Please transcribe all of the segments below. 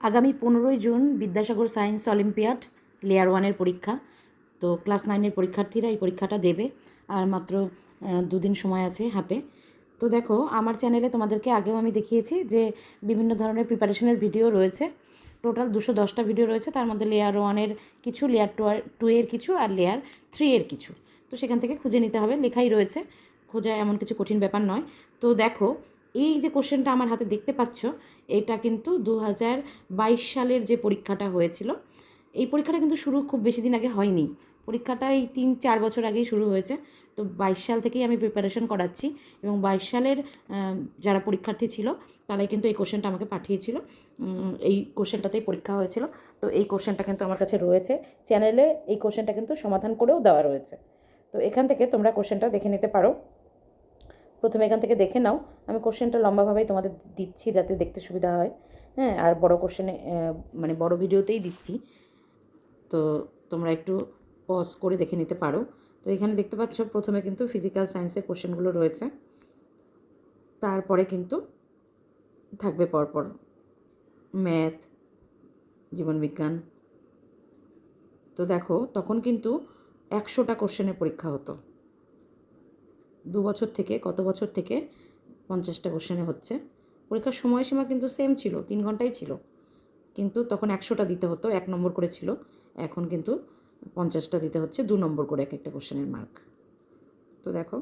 আগামী পনেরোই June Vidyasagar science olympiad layer ওয়ানের পরীক্ষা। তো ক্লাস নাইনের পরীক্ষার্থীরা এই পরীক্ষাটা দেবে। আর মাত্র দুদিন সময় আছে হাতে। তো দেখো, আমার চ্যানেলে তোমাদেরকে আগেও আমি দেখিয়েছি যে বিভিন্ন ধরনের প্রিপারেশনের ভিডিও রয়েছে। টোটাল দুশো দশটা ভিডিও রয়েছে। তার মধ্যে লেয়ার ওয়ানের কিছু, লেয়ার টু টু এর কিছু আর লেয়ার থ্রি এর কিছু। তো সেখান থেকে খুঁজে নিতে হবে। লেখাই রয়েছে। খোঁজা এমন কিছু কঠিন ব্যাপার নয়। তো দেখো এই যে কোশ্চেনটা আমার হাতে দেখতে পাচ্ছ, এটা কিন্তু দু হাজার বাইশ সালের যে পরীক্ষাটা হয়েছিল, এই পরীক্ষাটা কিন্তু শুরু খুব বেশি দিন আগে হয়নি। পরীক্ষাটা এই তিন চার বছর আগেই শুরু হয়েছে। তো বাইশ সাল থেকেই আমি প্রিপারেশন করাচ্ছি এবং বাইশ সালের যারা পরীক্ষার্থী ছিল, তারাই কিন্তু এই কোশ্চেনটা আমাকে পাঠিয়েছিল। এই কোশ্চেনটাতেই পরীক্ষা হয়েছিল। তো এই কোশ্চেনটা কিন্তু আমার কাছে রয়েছে। চ্যানেলে এই কোশ্চেনটা কিন্তু সমাধান করেও দেওয়া রয়েছে। তো এখান থেকে তোমরা কোশ্চেনটা দেখে নিতে পারো। প্রথমে এখান থেকে দেখে নাও। আমি কোশ্চেনটা লম্বাভাবেই তোমাদের দিচ্ছি যাতে দেখতে সুবিধা হয়। হ্যাঁ আর বড় কোশ্চেনে মানে বড় ভিডিওতেই দিচ্ছি। তো তোমরা একটু পজ করে দেখে নিতে পারো। তো এখানে দেখতে পাচ্ছ, প্রথমে কিন্তু ফিজিক্যাল সায়েন্সের কোশ্চেনগুলো রয়েছে। তারপরে কিন্তু থাকবে পরপর ম্যাথ জীবনবিজ্ঞান। তো দেখো, তখন কিন্তু একশোটা কোশ্চেনের পরীক্ষা হতো। দু বছর থেকে, কত বছর থেকে পঞ্চাশটা কোশ্চেনে হচ্ছে। পরীক্ষার সময়সীমা কিন্তু সেম ছিল, তিন ঘন্টাই ছিল। কিন্তু তখন একশোটা দিতে হতো, এক নম্বর করে ছিল। এখন কিন্তু পঞ্চাশটা দিতে হচ্ছে, দু নম্বর করে এক একটা কোশ্চেনের মার্ক তো দেখো।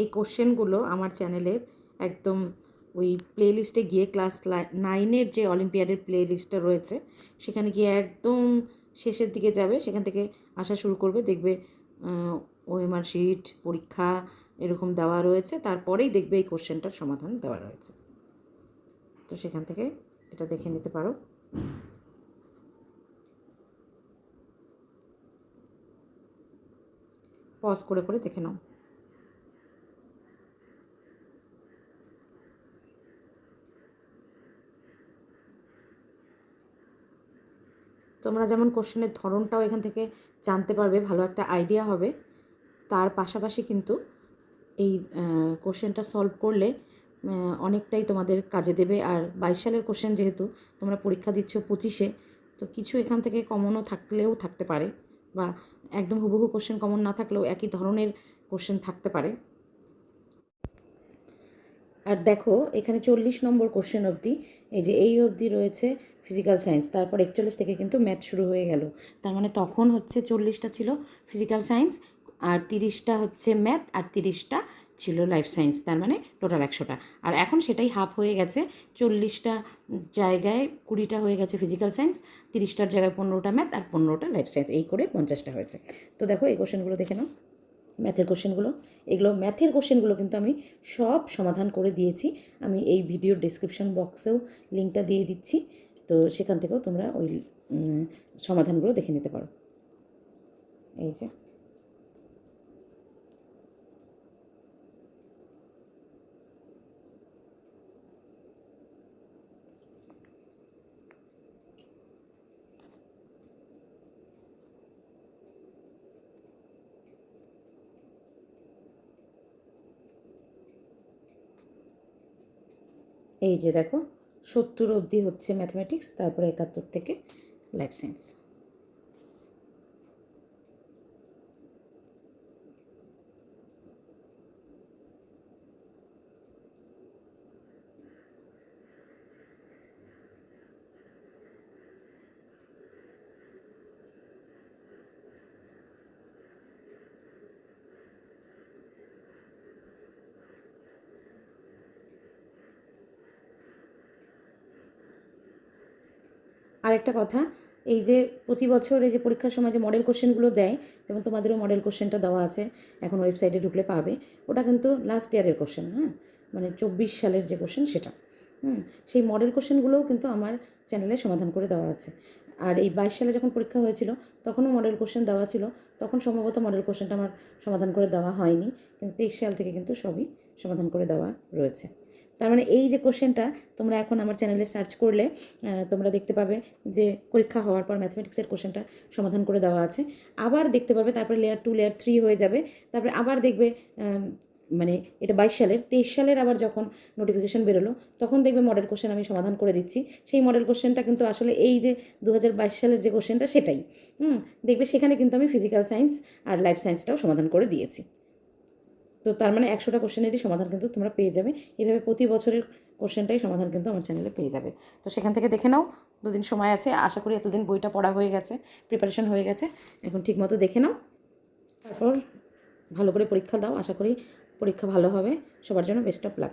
এই কোশ্চেনগুলো আমার চ্যানেলে একদম ওই প্লে লিস্টে গিয়ে ক্লাস নাইনের যে অলিম্পিয়াডের প্লে রয়েছে, সেখানে গিয়ে একদম শেষের দিকে যাবে, সেখান থেকে আসা শুরু করবে, দেখবে ওএমআর শিট পরীক্ষা এরকম দেওয়া রয়েছে, তারপরেই দেখবে এই কোশ্চেনটার সমাধান দেওয়া রয়েছে। তো সেখান থেকে এটা দেখে নিতে পারো। পজ করে করে দেখে নাও। তোমরা যেমন কোশ্চেনের ধরনটাও এখান থেকে জানতে পারবে, ভালো একটা আইডিয়া হবে। তার পাশাপাশি কিন্তু এই কোশ্চেনটা সলভ করলে অনেকটাই তোমাদের কাজে দেবে। আর বাইশ সালের কোশ্চেন যেহেতু তোমরা পরীক্ষা দিচ্ছ পঁচিশে, তো কিছু এখান থেকে কমনও থাকলেও থাকতে পারে। বা একদম হুবহু কোশ্চেন কমন না থাকলেও একই ধরনের কোশ্চেন থাকতে পারে। আর দেখো, এখানে চল্লিশ নম্বর কোশ্চেন অবধি, এই যে এই অবধি রয়েছে ফিজিক্যাল সায়েন্স তারপর একচল্লিশ থেকে কিন্তু ম্যাথ শুরু হয়ে গেল। তার মানে তখন হচ্ছে চল্লিশটা ছিল ফিজিক্যাল সায়েন্স আর তিরিশটা হচ্ছে ম্যাথ আর তিরিশটা ছিল লাইফ সায়েন্স তার মানে টোটাল একশোটা। আর এখন সেটাই হাফ হয়ে গেছে, চল্লিশটা জায়গায় কুড়িটা হয়ে গেছে ফিজিক্যাল সায়েন্স তিরিশটার জায়গায় পনেরোটা ম্যাথ আর পনেরোটা লাইফ সায়েন্স এই করে পঞ্চাশটা হয়েছে। তো দেখো, এই কোশ্চেনগুলো দেখে নাও। ম্যাথের কোশ্চেনগুলো এগুলো ম্যাথের কোশ্চেনগুলো কিন্তু আমি সব সমাধান করে দিয়েছি। আমি এই ভিডিওর ডিসক্রিপশান বক্সেও লিঙ্কটা দিয়ে দিচ্ছি। তো সেখান থেকেও তোমরা ওই সমাধানগুলো দেখে নিতে পারো। এই যে। এই যে দেখো সত্তর অবধি হচ্ছে ম্যাথমেটিক্স তারপরে একাত্তর থেকে লাইফ সায়েন্স আরেকটা কথা, এই যে প্রতি বছর এই যে পরীক্ষার সময় যে মডেল কোশ্চেনগুলো দেয়, যেমন তোমাদেরও মডেল কোশ্চেনটা দেওয়া আছে, এখন ওয়েবসাইটে ঢুকলে পাবে, ওটা কিন্তু লাস্ট ইয়ারের কোশ্চেন হ্যাঁ? মানে চব্বিশ সালের যে কোশ্চেন সেটা, হুম? সেই মডেল কোশ্চেনগুলোও কিন্তু আমার চ্যানেলে সমাধান করে দেওয়া আছে। আর এই বাইশ সালে যখন পরীক্ষা হয়েছিল, তখনও মডেল কোশ্চেন দেওয়া ছিল, তখন সম্ভবত মডেল কোশ্চেনটা আমার সমাধান করে দেওয়া হয়নি, কিন্তু তেইশ সাল থেকে কিন্তু সবই সমাধান করে দেওয়া রয়েছে। তার মানে এই যে কোশ্চেনটা তোমরা এখন আমার চ্যানেলে সার্চ করলে তোমরা দেখতে পাবে যে পরীক্ষা হওয়ার পর ম্যাথমেটিক্সের কোশ্চেনটা সমাধান করে দেওয়া আছে। আবার দেখতে পাবে তারপরে লেয়ার টু লেয়ার থ্রি হয়ে যাবে। তারপরে আবার দেখবে মানে এটা বাইশ সালের, তেইশ সালের আবার যখন নোটিফিকেশান বেরোলো, তখন দেখবে মডেল কোশ্চেন আমি সমাধান করে দিচ্ছি। সেই মডেল কোশ্চেনটা কিন্তু আসলে এই যে দু হাজার বাইশ সালের যে কোশ্চেনটা সেটাই। হুম, দেখবে সেখানে কিন্তু আমি ফিজিক্যাল সায়েন্স আর লাইফ সায়েন্সটাও সমাধান করে দিয়েছি। তো তার মানে একশোটা কোশ্চেনেরই সমাধান কিন্তু তোমরা পেয়ে যাবে। এভাবে প্রতি বছরের কোশ্চেনটাই সমাধান কিন্তু আমার চ্যানেলে পেয়ে যাবে। তো সেখান থেকে দেখে নাও, দুদিন সময় আছে, আশা করি এতদিন বইটা পড়া হয়ে গেছে প্রিপারেশন হয়ে গেছে, এখন ঠিকমতো দেখে নাও। তারপর ভালো করে পরীক্ষা দাও, আশা করি পরীক্ষা ভালো হবে। সবার জন্য বেস্ট অফ লাক